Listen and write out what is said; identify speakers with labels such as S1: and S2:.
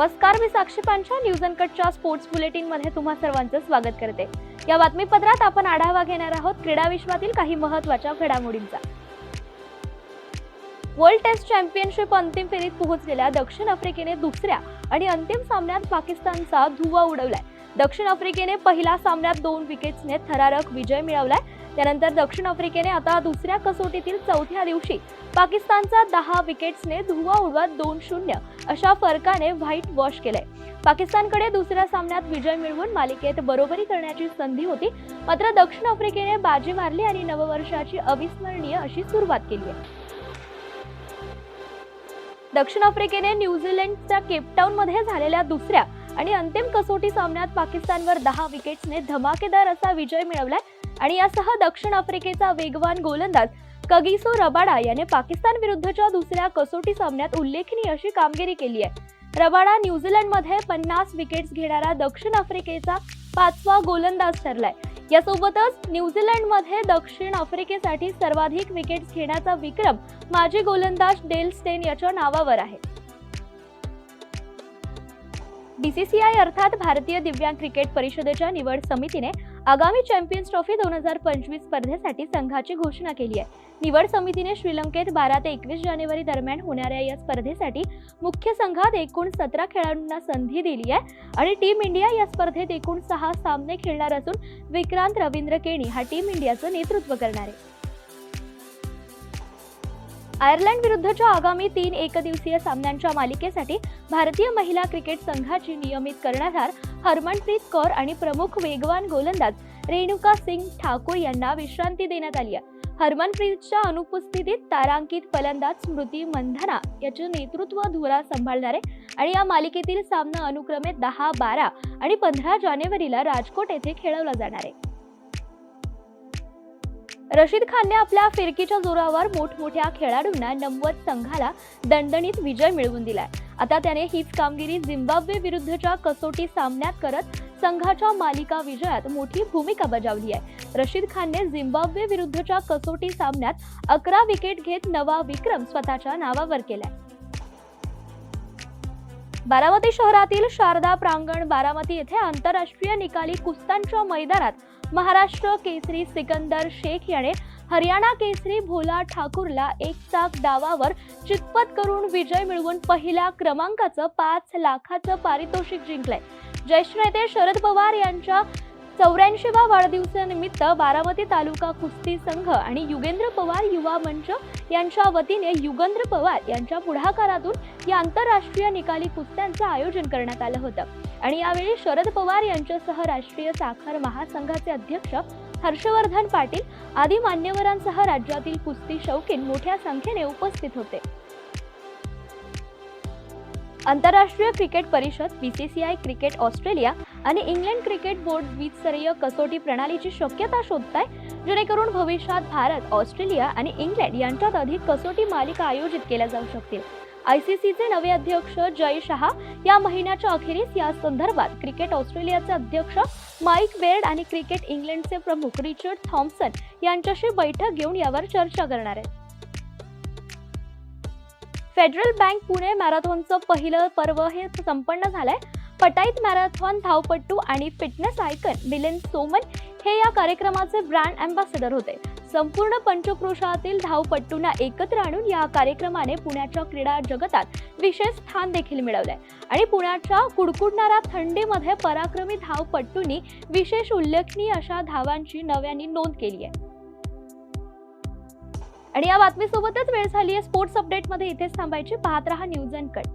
S1: नमस्कार मी साक्षी पांचा न्यूज अनकटच्या स्पोर्ट्स बुलेटिनमध्ये तुम्हा सर्वांचं स्वागत करते. या बातमीपत्रात आपण आढावा घेणार आहोत क्रीडा विश्वातील काही महत्त्वाच्या घडामोडींचा. वर्ल्ड टेस्ट चॅम्पियनशिप अंतिम फेरीत पोहोचलेल्या दक्षिण आफ्रिकेने दुसऱ्या आणि अंतिम सामन्यात पाकिस्तानचा धुवा उडवलाय. दक्षिण आफ्रिकेने पहिल्या सामन्यात दोन विकेट्सने थरारक विजय मिळवलाय. त्यानंतर दक्षिण आफ्रिकेने आता दुसऱ्या कसोटीतील चौथ्या दिवशी पाकिस्तानचा दहा विकेट्सने धुवा उडवत दोन शून्य अशा फरकाने व्हाईट वॉश केलंय. पाकिस्तानकडे दुसऱ्या सामन्यात विजय मिळवून मालिकेत बरोबरी करण्याची संधी होती. मात्र दक्षिण आफ्रिकेने बाजी मारली आणि नववर्षाची अविस्मरणीय अशी सुरुवात केली आहे. दक्षिण आफ्रिकेने न्यूझीलंडच्या केपटाऊन मध्ये झालेल्या दुसऱ्या आणि अंतिम कसोटी सामन्यात पाकिस्तानवर दहा विकेट्सने धमाकेदार असा विजय मिळवलाय. आणि यासह दक्षिण आफ्रिकेचा वेगवान गोलंदाज कगिसो रबाडा याने पाकिस्तान विरुद्धच्या दुसऱ्या कसोटी सामन्यात उल्लेखनीय अशी कामगिरी केली आहे. रबाडा न्यूझीलंडमध्ये पन्नास विकेट्स घेणारा दक्षिण आफ्रिकेचा पाचवा गोलंदाज ठरलाय. यासोबतच न्यूझीलंडमध्ये दक्षिण आफ्रिकेसाठी सर्वाधिक विकेट्स घेण्याचा विक्रम माजी गोलंदाज डेल स्टेन याच्या नावावर आहे. बीसीसीआय अर्थात भारतीय दिव्यांग क्रिकेट परिषदेच्या निवड समितीने आगामी चॅम्पियन्स ट्रॉफी दोन हजार पंचवीस स्पर्धेसाठी संघाची घोषणा केली आहे. निवड समितीने श्रीलंकेत बारा ते एकवीस जानेवारी दरम्यान होणाऱ्या या स्पर्धेसाठी मुख्य संघात एकूण सतरा खेळाडूंना संधी दिली आहे आणि टीम इंडिया या स्पर्धेत एकूण सहा सामने खेळणार असून विक्रांत रवींद्र केणी हा टीम इंडियाचं नेतृत्व करणार आहे. आयर्लंड विरुद्धच्या आगामी तीन एकदिवसीय सामन्यांच्या मालिकेसाठी भारतीय महिला क्रिकेट संघाची नियमित कर्णधार हरमनप्रीत कौर आणि प्रमुख वेगवान गोलंदाज रेणुका सिंग ठाकूर यांना विश्रांती देण्यात आली आहे. हरमनप्रीतच्या अनुपस्थितीत तारांकित फलंदाज स्मृती मंधना याचे नेतृत्व धुरा सांभाळणारे आणि या मालिकेतील सामना अनुक्रमे दहा बारा आणि पंधरा जानेवारीला राजकोट येथे खेळवला जाणार आहे. रशीद खानने आपल्या फिरकीच्या जोरावर मोठमोठ्या खेळाडूंना नमवत संघाला दणदणीत विजय मिळवून दिलाय. आता त्याने हीच कामगिरी झिम्बाब्वे विरुद्धच्या कसोटी सामन्यात करत संघाच्या मालिका विजयात मोठी भूमिका बजावली आहे. रशीद खानने झिम्बाब्वे विरुद्धच्या कसोटी सामन्यात अकरा विकेट घेत नवा विक्रम स्वतःच्या नावावर केलाय. बारामती शहरातील शारदा प्रांगण बारामती येथे आंतरराष्ट्रीय निकाली कुस्तांच्या मैदानात महाराष्ट्र केसरी सिकंदर शेख याने हरियाणा केसरी भोला ठाकूरला एक चाक डावावर चितपत करून विजय मिळवून पहिल्या क्रमांकाचं पाच लाखाचं पारितोषिक जिंकलंय. ज्येष्ठ नेते शरद पवार यांच्या चौऱ्याऐंशीवा वाढदिवसानिमित्त बारामती तालुका कुस्ती संघ आणि युगेंद्र पवार युवा मंच यांच्या वतीने युगेंद्र पवार यांच्या पुढाकारातून या आंतरराष्ट्रीय निकाली कुस्त्यांचं आयोजन करण्यात आलं होतं. आणि यावेळी शरद पवार यांच्यासह राष्ट्रीय साखर महासंघाचे अध्यक्ष हर्षवर्धन पाटील आदी मान्यवरांसह राज्यातील कुस्ती शौकीन मोठ्या संख्येने उपस्थित होते. आंतरराष्ट्रीय क्रिकेट परिषद बीसीसीआय क्रिकेट ऑस्ट्रेलिया आणि इंग्लंड क्रिकेट बोर्ड द्विस्तरीय कसोटी प्रणालीची शक्यता शोधत आहे जेणेकरून भविष्यात भारत ऑस्ट्रेलिया आणि इंग्लंड यांच्यात अधिक कसोटी मालिका आयोजित केल्या जाऊ शकतील. आयसीसीचे नवे अध्यक्ष जय शहा या महिन्याच्या अखेरीस या संदर्भात क्रिकेट ऑस्ट्रेलियाचे अध्यक्ष माईक बेर्ड आणि क्रिकेट इंग्लंडचे प्रमुख रिचर्ड थॉम्सन यांच्याशी बैठक घेऊन यावर चर्चा करणार आहेत. फेडरल बँक पुणे मॅरेथॉनचं पहिलं पर्व हे संपन्न झालंय. पटाईत मॅरेथॉन धावपट्टू आणि फिटनेस आयकन मिलिंद सोमन हे या कार्यक्रमाचे ब्रँड अँबॅसेडर होते. संपूर्ण पंचक्रोशातील धावपट्टूंना एकत्र आणून या कार्यक्रमाने पुण्याच्या क्रीडा जगतात विशेष स्थान देखील मिळवलंय. आणि पुण्याच्या कुडकुडणाऱ्या थंडीमध्ये पराक्रमी धावपट्टूंनी विशेष उल्लेखनीय अशा धावांची नव्याने नोंद केली आहे आणि या बातमीसोबतच वेळ झाली आहे स्पोर्ट्स अपडेटमध्ये इथेच थांबायची. पाहत रहा न्यूज अँड कट.